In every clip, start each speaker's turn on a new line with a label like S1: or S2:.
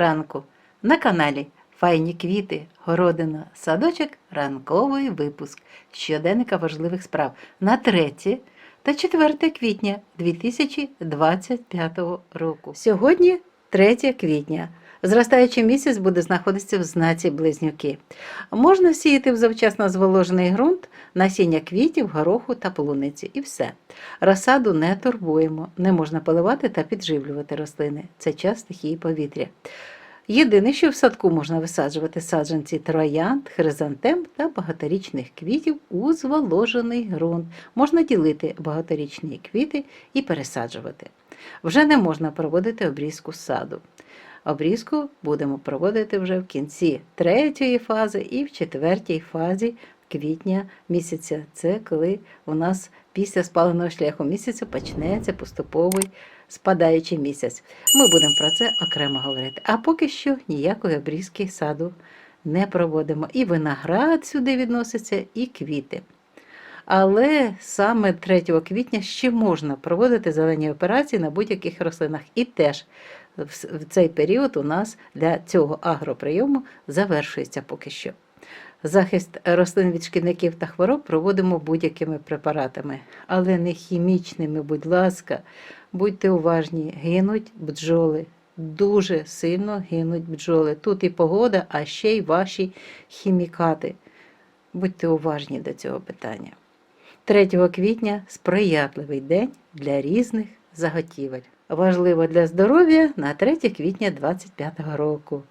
S1: ранку на каналі Файні квіти, городина, садочок, ранковий випуск щоденника важливих справ на 3 та 4 квітня 2025 року. Сьогодні 3 квітня. Зростаючий місяць буде знаходитися в знаці близнюки. Можна сіяти в завчасно зволожений ґрунт насіння квітів, гороху та полуниці. І все. Розсаду не турбуємо, не можна поливати та підживлювати рослини. Це час стихії повітря. Єдине, що в садку можна висаджувати саджанці троянд, хризантем та багаторічних квітів у зволожений ґрунт. Можна ділити багаторічні квіти і пересаджувати. Вже не можна проводити обрізку саду. Обрізку будемо проводити вже в кінці третьої фази і в четвертій фазі квітня місяця. Це коли у нас після спаленого шляху місяця почнеться поступовий спадаючий місяць. Ми будемо про це окремо говорити. А поки що ніякої обрізки саду не проводимо. І виноград сюди відноситься, і квіти. Але саме 3 квітня ще можна проводити зелені операції на будь-яких рослинах. І теж в цей період у нас для цього агроприйому завершується поки що. Захист рослин від шкідників та хвороб проводимо будь-якими препаратами, але не хімічними, будь ласка, будьте уважні, гинуть бджоли. Дуже сильно гинуть бджоли. Тут і погода, а ще й ваші хімікати. Будьте уважні до цього питання. 3 квітня сприятливий день для різних заготівель. Важливо для здоров'я на 3 квітня 25 року.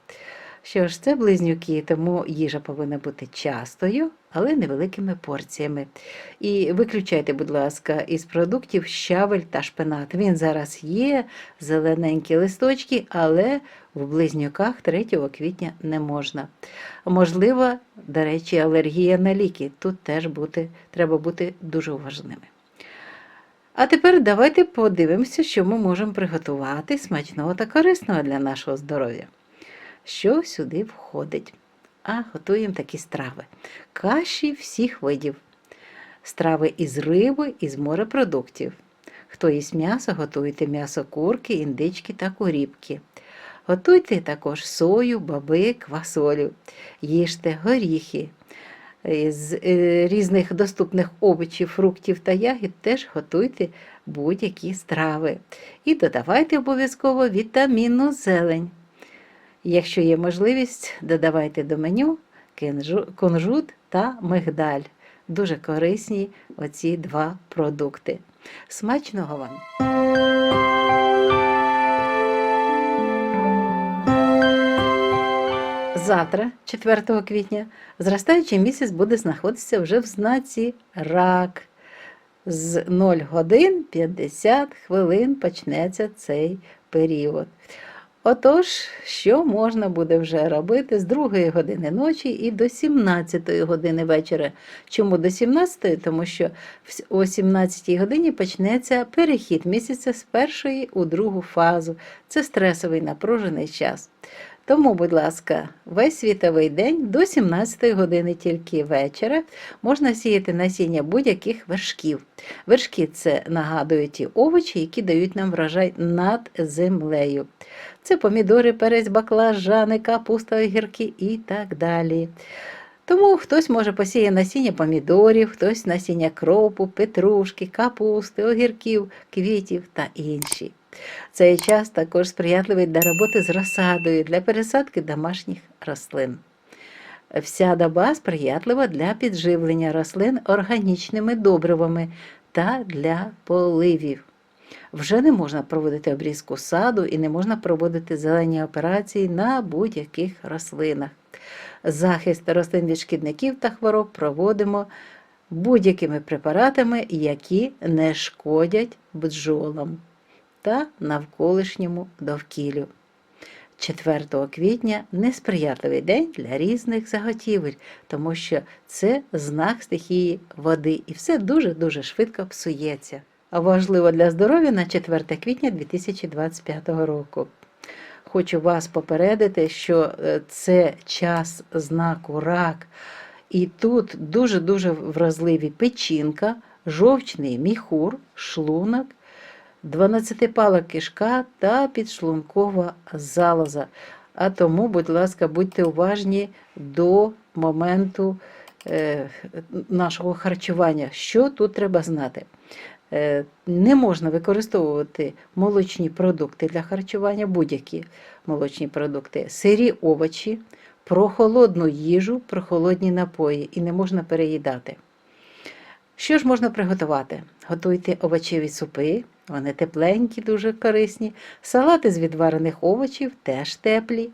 S1: Що ж, це близнюки, тому їжа повинна бути частою, але невеликими порціями. І виключайте, будь ласка, із продуктів щавель та шпинат. Він зараз є, зелененькі листочки, але в близнюках 3 квітня не можна. Можливо, до речі, алергія на ліки. Тут теж бути, треба бути дуже уважними. А тепер давайте подивимося, що ми можемо приготувати смачного та корисного для нашого здоров'я. Що сюди входить? А готуємо такі страви. Каші всіх видів. Страви із риби, із морепродуктів. Хто їсть м'ясо, готуйте м'ясо курки, індички та куріпки. Готуйте також сою, баби, квасолю, їжте горіхи. З е, різних доступних овочів, фруктів та ягід теж готуйте будь-які страви. І додавайте обов'язково вітамінну зелень. Якщо є можливість, додавайте до меню кунжут та мигдаль. Дуже корисні оці два продукти. Смачного вам! Завтра, 4 квітня, зростаючий місяць буде знаходитися вже в знаці рак. З 0 годин 50 хвилин почнеться цей період. Отож, що можна буде вже робити з 2 години ночі і до 17 години вечора. Чому до 17? Тому що о 17 годині почнеться перехід місяця з першої у другу фазу. Це стресовий напружений час. Тому, будь ласка, весь світовий день до 17 години тільки вечора можна сіяти насіння будь-яких вершків. Вершки це нагадують ті овочі, які дають нам врожай над землею. Це помідори, перець, баклажани, капуста, огірки і так далі. Тому хтось може посіяти насіння помідорів, хтось насіння кропу, петрушки, капусти, огірків, квітів та інші. Цей час також сприятливий для роботи з розсадою, для пересадки домашніх рослин. Вся доба сприятлива для підживлення рослин органічними добривами та для поливів. Вже не можна проводити обрізку саду і не можна проводити зелені операції на будь-яких рослинах. Захист рослин від шкідників та хвороб проводимо будь-якими препаратами, які не шкодять бджолам та навколишньому довкіллю. 4 квітня несприятливий день для різних заготівель, тому що це знак стихії води, і все дуже-дуже швидко псується. Важливо для здоров'я на 4 квітня 2025 року. Хочу вас попередити, що е, це час знаку рак, і тут дуже-дуже вразливі печінка, жовчний міхур, шлунок 12-пала кишка та підшлункова залоза. А тому, будь ласка, будьте уважні до моменту е, нашого харчування. Що тут треба знати? Е, Не можна використовувати молочні продукти для харчування, будь-які молочні продукти, сирі овочі, прохолодну їжу, прохолодні напої і не можна переїдати. Що ж можна приготувати? Готуйте овочеві супи, вони тепленькі, дуже корисні, салати з відварених овочів теж теплі.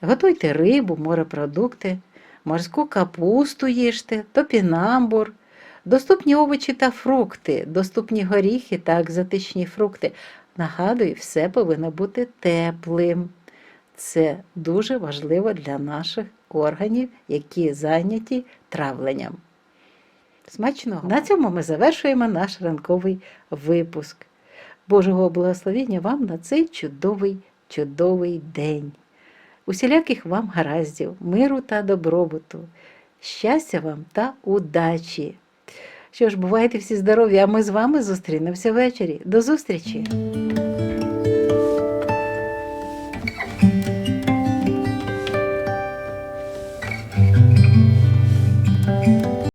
S1: Готуйте рибу, морепродукти, морську капусту їжте, топінамбур, доступні овочі та фрукти, доступні горіхи та екзотичні фрукти. Нагадую, все повинно бути теплим. Це дуже важливо для наших органів, які зайняті травленням. Смачного! На цьому ми завершуємо наш ранковий випуск. Божого благословення вам на цей чудовий, чудовий день. Усіляких вам гараздів, миру та добробуту, щастя вам та удачі. Що ж, бувайте всі здорові, а ми з вами зустрінемося ввечері. До зустрічі!